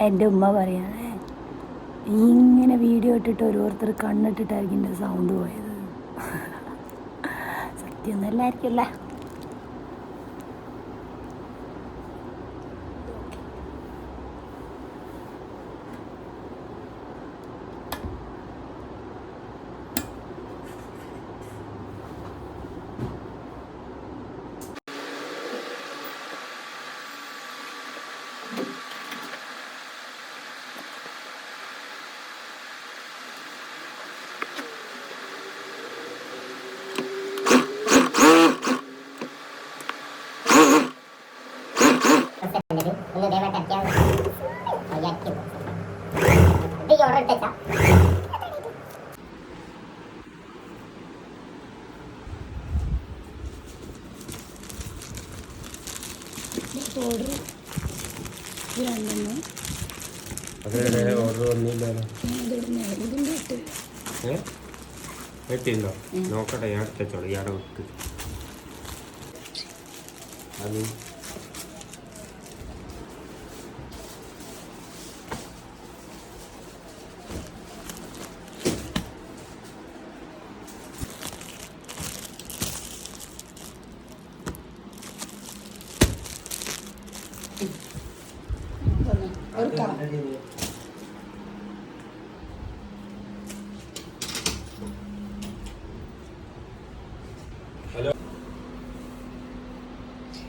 എന്റെ ഉമ്മ പറയാണ് ഇങ്ങനെ വീഡിയോ ഇട്ടിട്ട് ഓരോരുത്തർ കണ്ണിട്ടിട്ടായിരിക്കും എന്റെ സൗണ്ട് പോയത്. സത്യം ഒന്നല്ലായിരിക്കുമല്ലേ ഇട്ടാ ഓർഡർ രണ്ടെണ്ണം ഓർഡർ വന്നില്ലല്ലോ. ഇതിന്റെ ഇട്ട് ഏ എത്തിണ്ടോ നോക്കട്ടെ ഞാൻ എടുത്തോളൂ ഇയാടെ വെക്ക്. അത്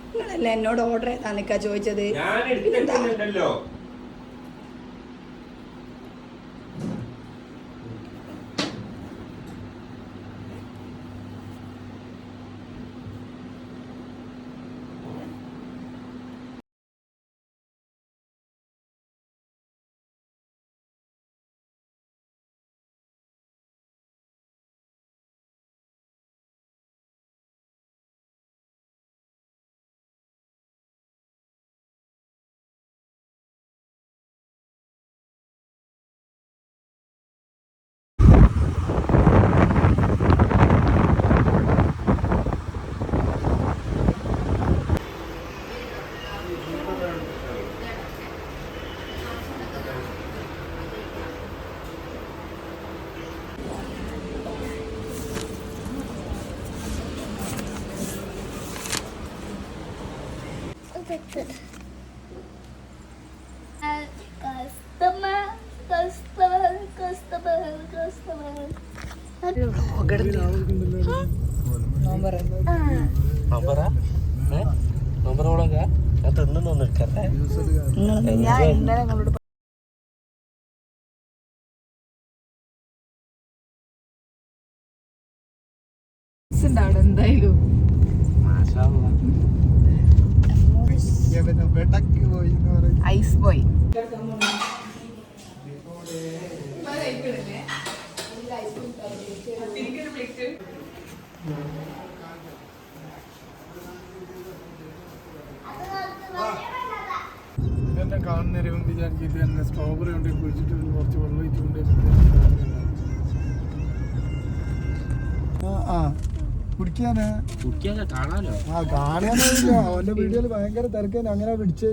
നിങ്ങളല്ല എന്നോട് ഓർഡർ ചെയ്താന്നിക്കാ ചോദിച്ചത്? ഞാൻ എടുത്തിട്ടുണ്ടല്ലോ. കസ്റ്റമർ കസ്റ്റമർ കസ്റ്റമർ കസ്റ്റമർ നമ്പറ? നമ്പർ ഓളൊക്കെ ഞാൻ ഇന്നലെ നിങ്ങളോട് ഉണ്ട് അവിടെ എന്തായാലും. Ice boy. വിചാരിച്ചിട്ട് എന്നെ സ്ട്രോബെറി ഉണ്ടെങ്കിൽ കുഴിച്ചിട്ട് കുറച്ച് വെള്ളം കാണാലോ? ആ കാണാനോ അവന്റെ വീഡിയോയിൽ ഭയങ്കര തിരക്കാൻ അങ്ങനെ പിടിച്ച്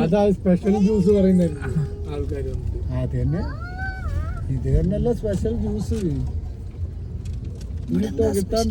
അതാ സ്പെഷ്യൽ ജ്യൂസ് പറയുന്നത് ആൾക്കാർ അത് തന്നെ. ഇത് തന്നെയല്ല സ്പെഷ്യൽ ജ്യൂസ് കിട്ടാൻ